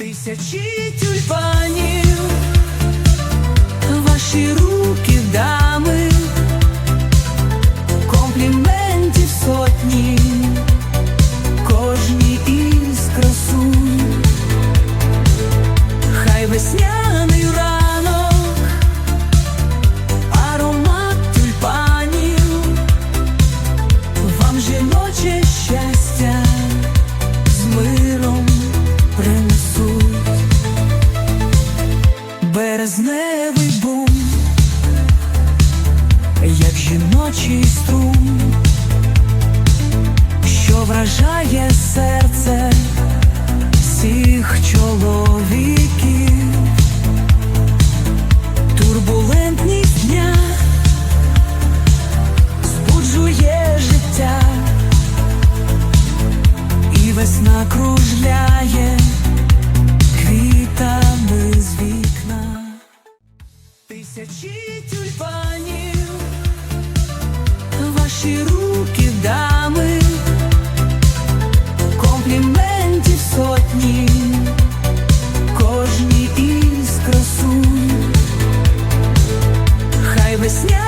Тисячі тюльпанів, ваші руки дами, компліментів сотні, кожній із красунь, хай весняний ранок, аромат тюльпанів, вам жіноче щастя з миром принесуть березневий бум, як жіночий струм, що вражає серце всіх чоловіків, турбулентність дня збуджує життя і весна кружляє Тисячі тюльпанів, ваші руки дами, компліментів сотні, кожній із красу, хай весня.